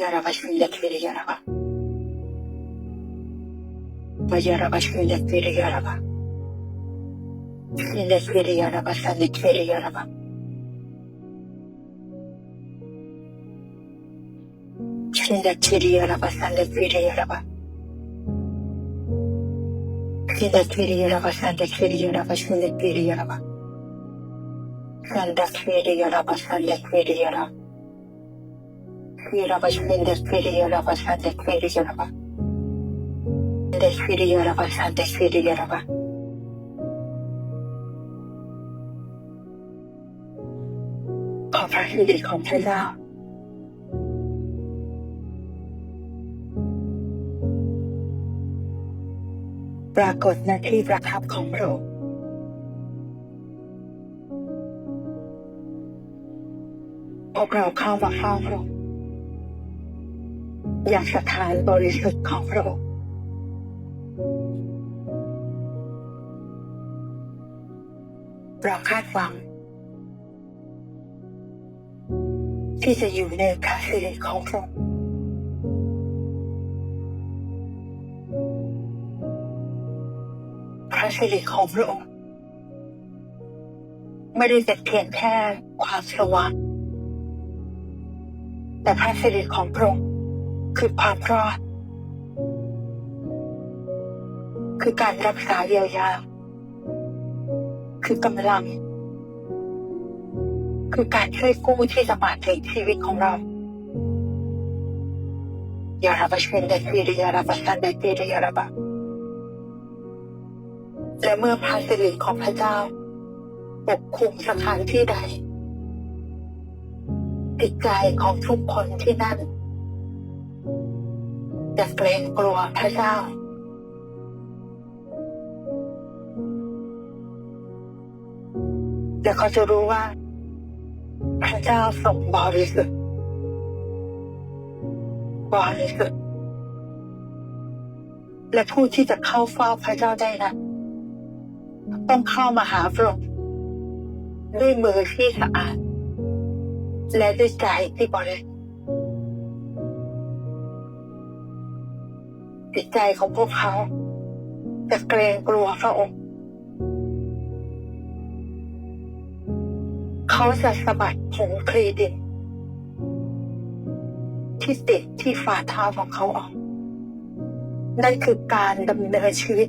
Yarabaş milletvekili Yaraba. Yarabaş milletvekili Yaraba. Milletvekili Yaraba, sandıkvekili Yaraba. Milletvekili Yaraba, sandıkvekili Yaraba. Milletvekili Yaraba, sandıkvekili Yaraba, milletvekili Yaraba. Sandıkvekili Yaraba, sandıkvekili Yaraba. Yaraba şöyle yaraba şöyle yaraba. Şöyle yaraba şöyle yaraba. ขอพระสิริของพระเจ้าปรากฏในที่ประทับของพระองค์พวกเราเข้ามาเฝ้าพระองค์ อยากสถานบริสุทธิ์ของพระองค์เราคาดหวัง ที่จะอยู่ในพระสิริของพระองค์พระสิริของพระองค์ ไม่ได้เป็นเพียงแค่ความสว่างแต่พระสิริของพระองค์ คือความรอด คือการรักษาเยียวยา คือกำลัง คือการช่วยกู้ที่จะมาถึงชีวิตของเรา ยาราบะเชนเดฟีริยาราบะซันเดฟีริยาราบะและเมื่อพระสิริของพระเจ้า ปกคลุมสถานที่ใดจิตใจของทุกคนที่นั่น จะเกรงกลัวพระเจ้าและเขาจะรู้ว่า พระเจ้าทรงบริสุทธิ์บริสุทธิ์และผู้ที่จะเข้าเฝ้าพระเจ้าได้นั้นต้องเข้ามาหาพระองค์ด้วยมือที่สะอาด และด้วยใจที่บริสุทธิ์ จิตใจของพวกเขา จะเกรงกลัวพระองค์ เขาจะสะบัดผงคลีดิน ที่ติดที่ฝ่าเท้าของเขาออก นั่นคือการดำเนินชีวิต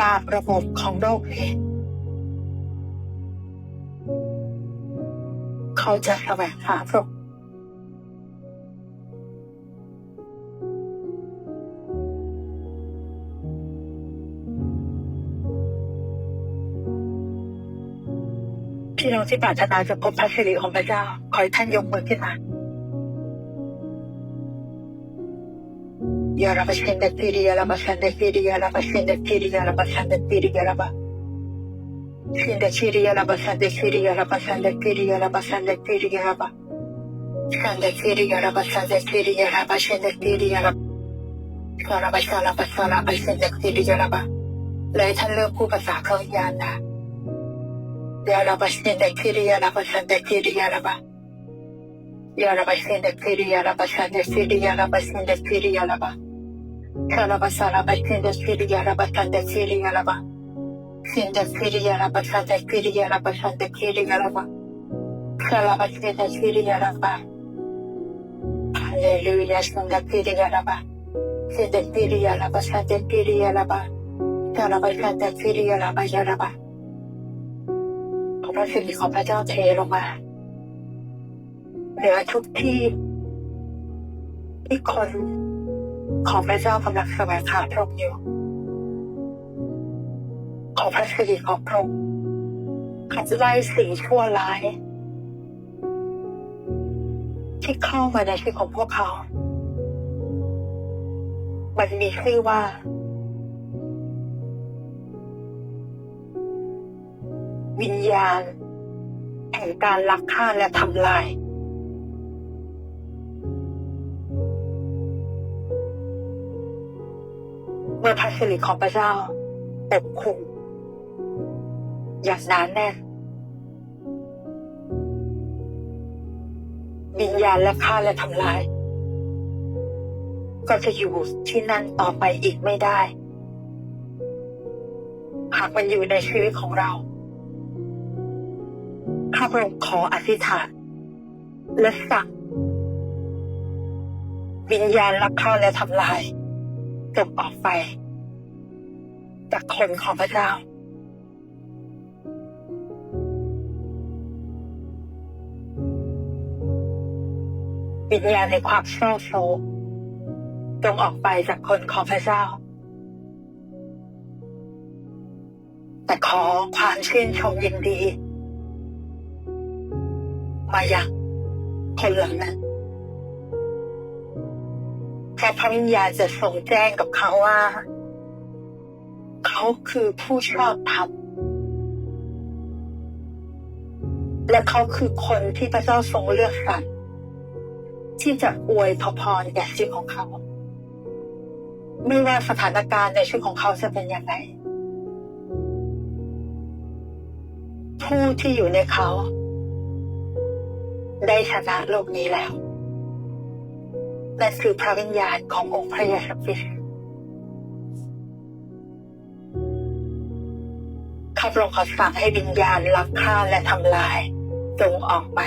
ตามระบบของโลกนี้เขาจะแสวงหาพระองค์ พี่น้องที่ปรารถนาจะพบพระสิริของพระเจ้า ขอให้ท่านยกมือขึ้นมา ยาลาบเชนเดฟิริยาลาบเชนเดฟิริยาลาบเชนเดฟิริยาลาบเชนเดฟิริยาลาบเชนเดฟิริยาลาบเชนเดฟิริยาลาบเชนเดฟิริยาลาบเชนเดฟิริยาลาบเชนเดฟิริยาลาบเชนเดฟิริยาลาบเชนเดฟิริยาลาบชาลาบชาลาบชาลาบเชนเดฟิริยาลาบะเลยท่านเริ่มพูดภาษาพระวิญญานะยาลาบะเชนเดฟิริยาลาบะ Ya Rabbi, send the kiri, Ya Rabbi, send the kiri, Ya Rabbi. Ya Rabbi, send the kiri, Ya Rabbi, send the kiri, Ya Rabbi, send the kiri, Ya Rabbi. Kalaba Saraba, send the kiri, Ya Rabbi, send the kiri, Ya Rabbi. Send the kiri, Ya Rabbi, send the kiri, Ya Rabbi, send the kiri, Ya Rabbi. Kalaba, send the kiri, Ya Rabbi. Hallelujah, send the kiri, Ya Rabbi. Send the kiri, Ya Rabbi, send the kiri, Ya Rabbi. Kalaba, send the kiri, Ya Rabbi, Ya Rabbi. พระสิริของพระเจ้าเทลงมาเหนือทุกที่ที่คนของพระเจ้ากำลังแสวงหาพระองค์อยู่ ขอพระสิริของพระองค์ขัดไล่สิ่งชั่วร้าย ที่เข้ามาในชีวิตของพวกเขา มันมีชื่อว่า วิญญาณ แห่งการลักฆ่าและทำลาย เมื่อพระสิริของพระเจ้าปกคลุมอย่างหนานแน่นวิญญาณและฆ่าและทำลาย ก็จะอยู่ที่นั่นต่อไปอีกไม่ได้ หากมันอยู่ในชีวิตของเรา ข้าพระองค์ขออธิษฐาน และสั่งวิญญาณลักฆ่าและทำลายจงออกไป จากคนของพระเจ้า วิญญาณในความเศร้าโศกจงออกไปจากคนของพระเจ้า แต่ขอความชื่นชมยินดี มาอย่างคนเหล่านั้นเพราะพระวิญญาณจะทรงแจ้งกับเขาว่า เขาคือผู้ชอบธรรมและเขาคือคนที่พระเจ้าทรงเลือกสรรที่จะอวยพรรแก่ชีวิตของเขา ไม่ว่าสถานการณ์ในชีวิตของเขาจะเป็นอยังไงผู้ที่อยู่ในเขา ได้ชนะโลกนี้แล้วนั่นคือพระวิญญาณขององค์พระเยซูคริสต์ข้าพระองค์ขอสั่งให้วิญญาณลักฆ่าและทำลาย จงออกไป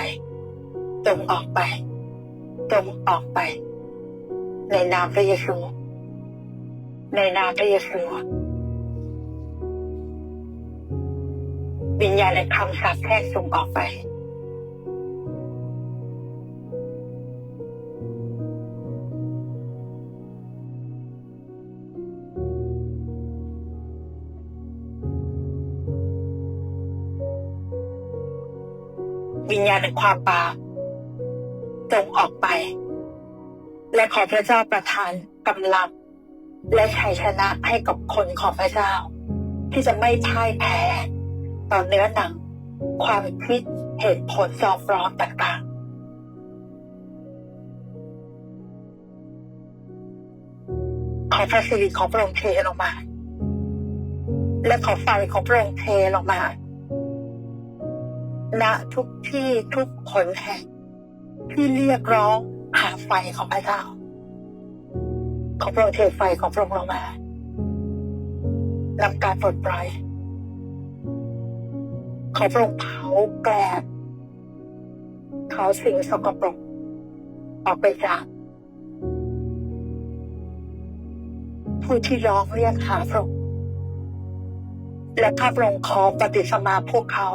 จงออกไป จงออกไป ในนามพระเยซู ในนามพระเยซู วิญญาณในคำสาปแช่งจงออกไป วิญญาณในความบาปจงออกไป และขอพระเจ้าประทานกำลัง และชัยชนะให้กับคนของพระเจ้า ที่จะไม่พ่ายแพ้ต่อเนื้อหนัง ความคิดเหตุผลจอมร้อนต่างๆ ขอพระสิริของพระองค์เทลงมา และขอไฟของพระองค์เทลงมา ณทุกที่ทุกคนแห่งที่เรียกร้องหาไฟของพระเจ้า ขอพระองค์เทไฟของพระองค์ลงมานำการปลดปล่อยขอพระองค์เผาแกลบเผาสิ่งสกปรกออกไปจาก ผู้ที่ร้องเรียกหาพระองค์และข้าพระองค์ขอปฏิสมาพวกเขา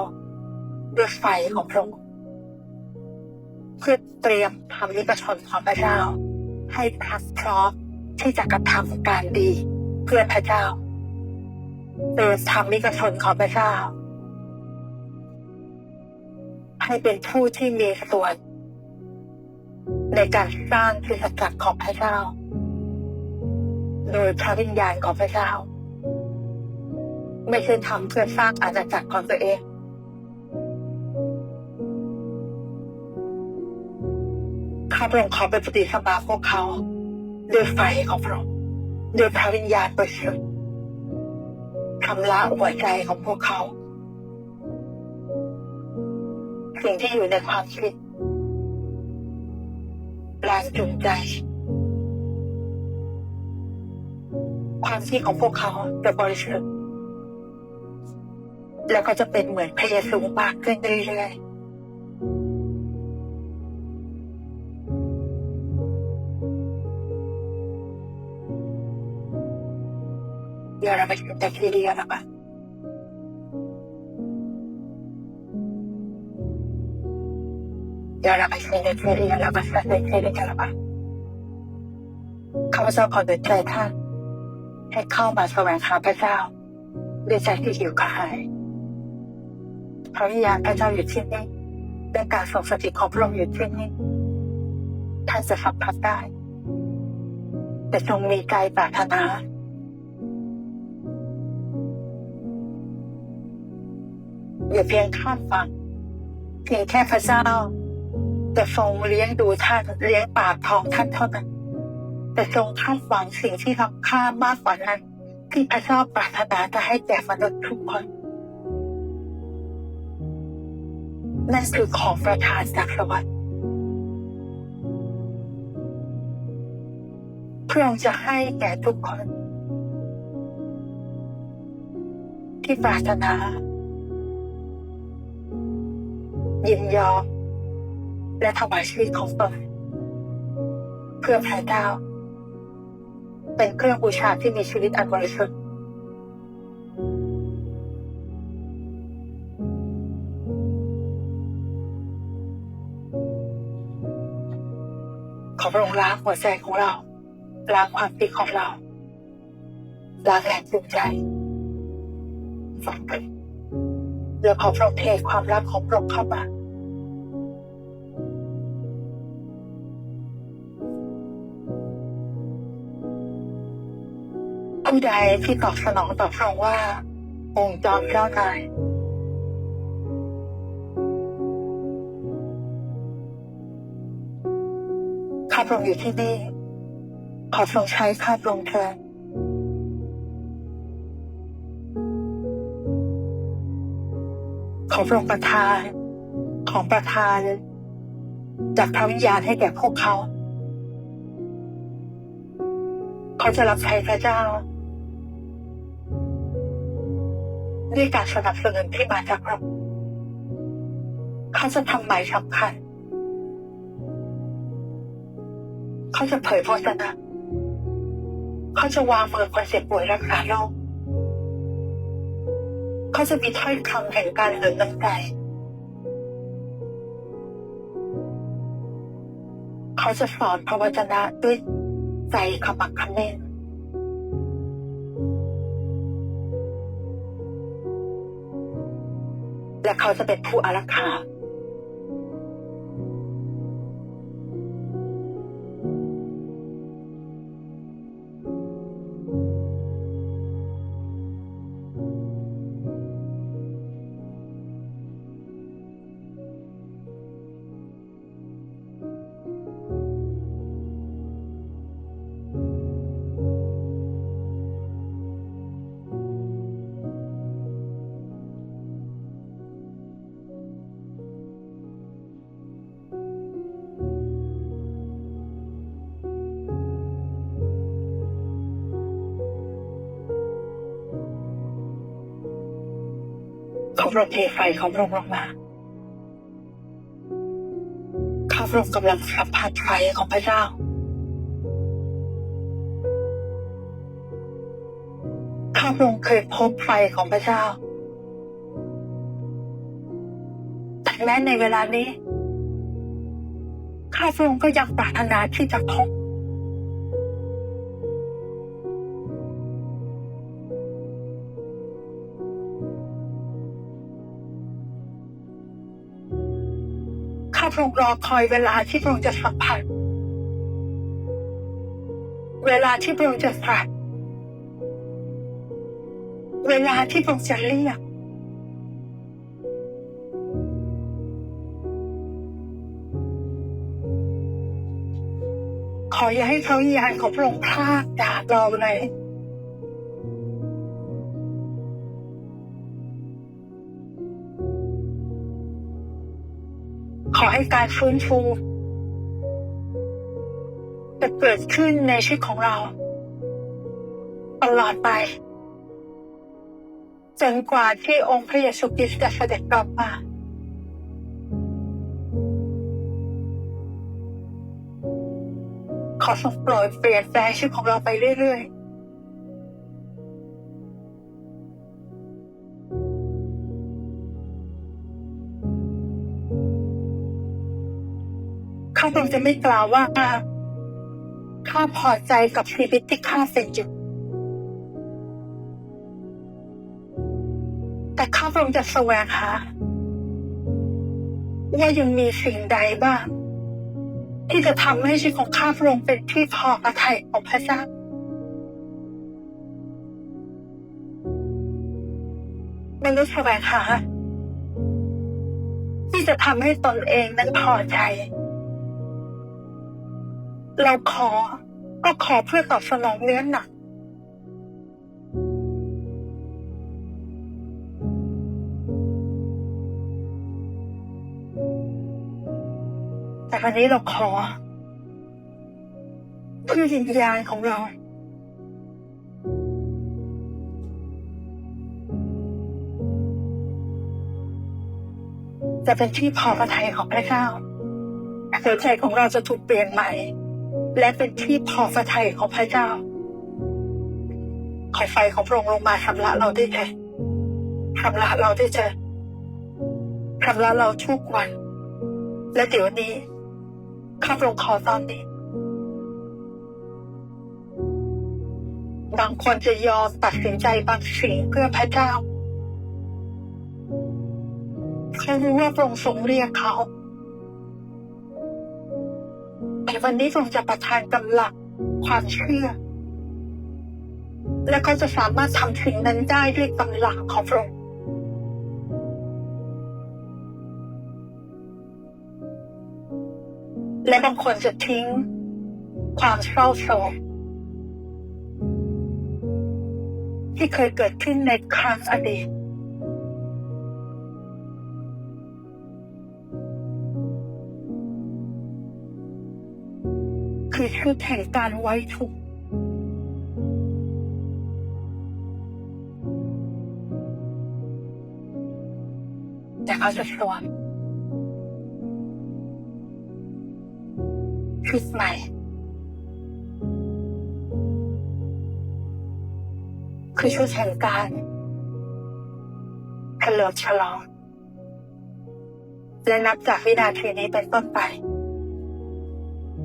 ด้วยไฟของพระองค์เพื่อเตรียมทำนิกชนของพระเจ้า ให้พรักพร้อมที่จะกระทำการดีเพื่อพระเจ้าเตรียมทำนิกชนของพระเจ้า ให้เป็นผู้ที่มีส่วน ในการสร้างคริสตจักรของพระเจ้า โดยพระวิญญาณของพระเจ้า ไม่ใช่ทำเพื่อสร้างอาณาจักรของตัวเอง พระองค์ขอเป็นปฏิสมาพวกเขาด้วยไฟของพระองค์ด้วยพระวิญญาณบริสุทธิ์ชำระหัวใจของพวกเขา สิ่งที่อยู่ในความคิดแรงจูงใจ ความคิดของพวกเขาจะบริสุทธิ์แล้วก็จะเป็นเหมือนพระเยซูมากขึ้นเรื่อยๆ Yarabashita Kiri Yaraba. Yarabashita Kiri araba, Sata Kiri araba. ข้าพเจ้าขอเดินใจท่านให้เข้ามาแสวงหาพระเจ้าด้วยใจที่หิวกระหายพระวิญญาณพระเจ้าอยู่ที่นี่และการทรงสถิตของพระองค์อยู่ที่นี่ท่านจะสัมผัสได้ แต่จงมีใจปรารถนา อย่าเพียงข้ามฝั่งเพียงแค่พระเจ้าจะทรงเลี้ยงดูท่านเลี้ยงปากท้องท่านเท่านั้นแต่ทรงข้าดหวังสิ่งที่ทับค่ามากกว่านั้น ที่พระเจ้าปรารถนาจะให้แก่มนุษย์ทุกคนนั่นคือของประทานจากสวรรค์พระองค์จะให้แก่ทุกคน ที่ปรารถนา ยินยอม และถวายชีวิตของตนเพื่อพระเจ้า เป็นเครื่องบูชาที่มีชีวิตอันบริสุทธิ์ขอพระองค์ล้างหัวใจของเราล้างความคิดของเราล้างแรงจูงใจฝังกันเดี๋ยวขอพระองค์เทความรักของพระองค์เข้ามา ผู้ใดที่ตอบสนองต่อพระองค์ว่า องค์จอมเจ้านายข้าพระองค์อยู่ที่นี่ ขอทรงใช้ข้าพระองค์เถิดขอพระองค์ประทานของประทาน จากพระวิญญาณให้แก่พวกเขา เขาจะรับใช้พระเจ้า ด้วยการสนับสนุนที่มาจากพระเขาจะทำหมายสำคัญ เขาจะเผยพระชนะเขาจะวางมือคนเจ็บป่วยรักษาโรคเขาจะมีถ้อยคำแห่งการเหลือน้ำใจเขาจะสอนพระวจนะด้วยใจขมักเขม้น เขาจะเป็นผู้อารักขา ของพระองค์เทไฟของพระองค์ลงมาข้าพระองค์กำลังสัมผัสไฟของพระเจ้า ข้าพระองค์เคยพบไฟของพระเจ้า แต่แม้ในเวลานี้ ข้าพระองค์ก็ยังปรารถนาที่จะพบาพระองค์รอคอยเวลาที่พระองค์จะสัมผัส เวลาที่พระองค์จะตรัสเวลาที่พระองค์จะเรียก ขออย่าให้พระวิญญาณของพระองค์พลากจากเราเลย อให้การฟื้นฟูจะเกิดขึ้นในชีวิตของเรา ตลอดไปจนกว่าที่องค์พระเยซูคริสต์จะเสด็จกลับมาขอทรงโปรดเปลี่ยนแปลงชีวิตของเราไปเรื่อยๆ ข้าพงจะไม่กล่าวว่าข้าพอใจกับชีวิตที่ข้าเป็นอยู่แต่ข้าพงจะแสวงหาว่ายังมีสิ่งใดบ้าง ที่จะทำให้ชีวิตของข้าพระองค์เป็นที่พอพระทัยของพระเจ้ามนุษย์แสวงหาที่จะทำให้ตนเองนั้นพอใจ เราขอ ก็ขอเพื่อตอบสนองเนื้อหนัก แต่วันนี้เราขอเพื่อวิญญาณของเราจะเป็นที่พอพระทัยของพระเจ้าหัวใจของเราจะถูกเปลี่ยนใหม่ และเป็นที่พอพระทัยของพระเจ้า ขอไฟของพระองค์ลงมาชำระเราได้เลยชำระเราได้เจอชำระเราทุกวัน และเดี๋ยวนี้ ข้าพระองค์ขอตอนนี้ บางคนจะยอมตัดสินใจบางสิ่งเพื่อพระเจ้าเขารู้ว่าพระองค์ทรงเรียกเขา แต่วันนี้ทรงจะประทานกำลังความเชื่อ และเขาจะสามารถทำสิ่งนั้นได้ด้วยกำลังของพระองค์และบางคนจะทิ้ง ความเศร้าโศกที่เคยเกิดขึ้นในครั้งอดีต คือชุดแห่งการไว้ทุกข์แต่เขาจะสวมชุดใหม่คือชุดแห่งการเฉลิมฉลอง และนับจากวินาทีนี้เป็นต้นไป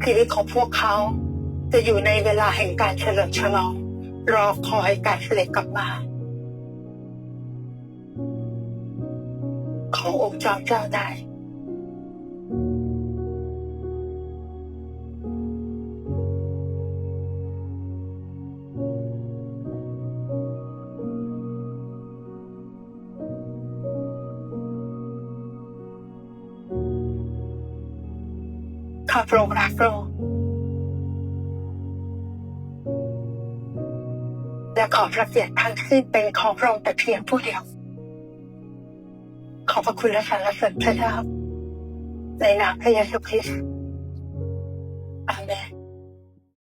ชีวิตของพวกเขา จะอยู่ในเวลาแห่งการเฉลิมฉลอง รอคอยการเสด็จกลับมา ขององค์จอมเจ้าได้ข้าพ ระองค์รักพระองค์และขอพระเกียรติทั้งสิ้นเป็นของพระองค์แต่เพียงผู้เดียว ขอบพระคุณและสรรเสริญพระเจ้าในนามพระเยซูคริสต์